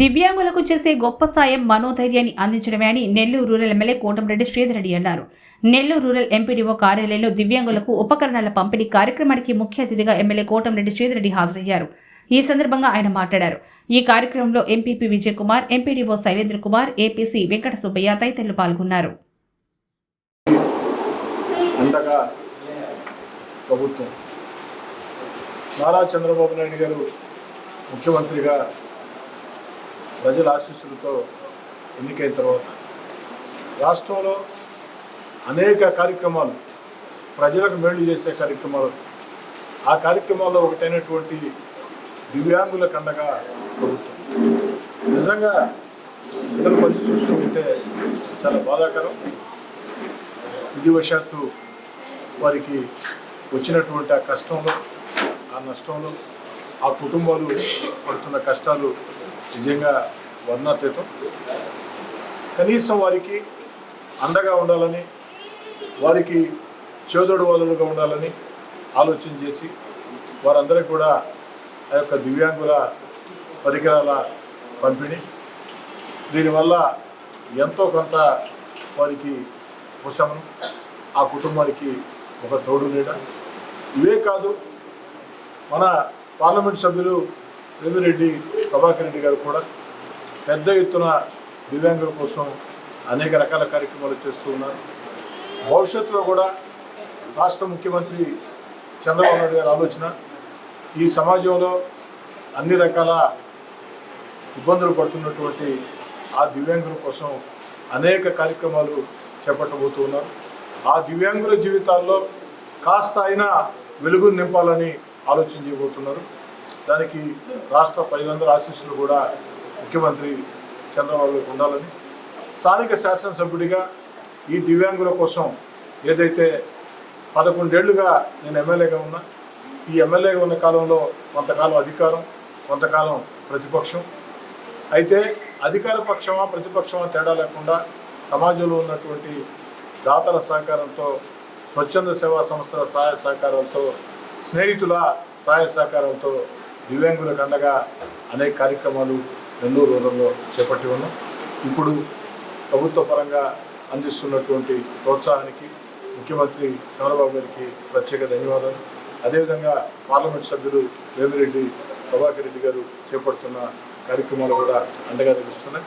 దివ్యాంగులకు చేసే గొప్ప సాయం మనోధైర్యాన్ని అందించడమే అని నెల్లూరు రూరల్ ఎమ్మెల్యే కోటంరెడ్డి శ్రీధరెడ్డి అన్నారు. నెల్లూరు రూరల్ ఎంపీడీఓ కార్యాలయంలో దివ్యాంగులకు ఉపకరణాల పంపిణీ కార్యక్రమానికి ముఖ్య అతిథిగా ఎమ్మెల్యే కోటంరెడ్డి శ్రీధరెడ్డి హాజరయ్యారు. ఈ సందర్భంగా ఆయన మాట్లాడారు. ఈ కార్యక్రమంలో MPP Vijay Kumar MPDO Shailendra Kumar APC Venkata Subbaiah తదితరులు పాల్గొన్నారు. ప్రభుత్వం? నారా చంద్రబాబు నాయుడు గారు ముఖ్యమంత్రిగా ప్రజల ఆశీస్సులతో ఎన్నికైన తర్వాత రాష్ట్రంలో అనేక కార్యక్రమాలు ప్రజలకు మేలు చేసే కార్యక్రమాలు ఆ కార్యక్రమాల్లో ఒకటైనటువంటి దివ్యాంగుల కండగా ప్రభుత్వం. నిజంగా ఇతర పరిస్థితి చూస్తూ ఉంటే చాలా బాధాకరం. విధివశాత్తు వారికి వచ్చినటువంటి ఆ కష్టంలో ఆ నష్టంలో ఆ కుటుంబాలు పడుతున్న కష్టాలు నిజంగా వర్ణాతీతం. కనీసం వారికి అండగా ఉండాలని వారికి చేదోడు వదలుగా ఉండాలని ఆలోచన చేసి వారందరికీ కూడా ఆ యొక్క దివ్యాంగుల పరికరాల పంపిణీ. దీనివల్ల ఎంతో కొంత వారికి ఉపశమనం ఆ కుటుంబానికి ఒక తోడు నీడ. ఇవే కాదు మన పార్లమెంట్ సభ్యులు రెవిరెడ్డి ప్రభాకర్ రెడ్డి గారు కూడా పెద్ద ఎత్తున దివ్యాంగుల కోసం అనేక రకాల కార్యక్రమాలు చేస్తూ ఉన్నారు. భవిష్యత్తులో కూడా రాష్ట్ర ముఖ్యమంత్రి చంద్రబాబు నాయుడు గారి ఆలోచన ఈ సమాజంలో అన్ని రకాల ఇబ్బందులు పడుతున్నటువంటి ఆ దివ్యాంగుల కోసం అనేక కార్యక్రమాలు చేపట్టబోతూ ఉన్నారు. ఆ దివ్యాంగుల జీవితాల్లో కాస్త అయినా వెలుగును నింపాలని ఆలోచన చేయబోతున్నారు. దానికి రాష్ట్ర ప్రజలందరూ ఆశీస్సులు కూడా ముఖ్యమంత్రి చంద్రబాబు గారికి ఉండాలని స్థానిక శాసనసభ్యుడిగా ఈ దివ్యాంగుల కోసం ఏదైతే పదకొండేళ్ళుగా నేను ఎమ్మెల్యేగా ఉన్నా ఈ ఎమ్మెల్యేగా ఉన్న కాలంలో కొంతకాలం అధికారం కొంతకాలం ప్రతిపక్షం. అయితే అధికార పక్షమా ప్రతిపక్షమా తేడా లేకుండా సమాజంలో ఉన్నటువంటి దాతల సహకారంతో స్వచ్ఛంద సేవా సంస్థల సహాయ సహకారంతో స్నేహితుల సహాయ సహకారంతో దివ్యాంగులకు అండగా అనేక కార్యక్రమాలు నెల్లూరు రూరల్లో చేపట్టి ఉన్నాం. ఇప్పుడు ప్రభుత్వ పరంగా అందిస్తున్నటువంటి ప్రోత్సాహానికి ముఖ్యమంత్రి చంద్రబాబు గారికి ప్రత్యేక ధన్యవాదాలు. అదేవిధంగా పార్లమెంట్ సభ్యులు వేమిరెడ్డి ప్రభాకర్ రెడ్డి గారు చేపడుతున్న కార్యక్రమాలు కూడా అండగా తెలుస్తున్నాయి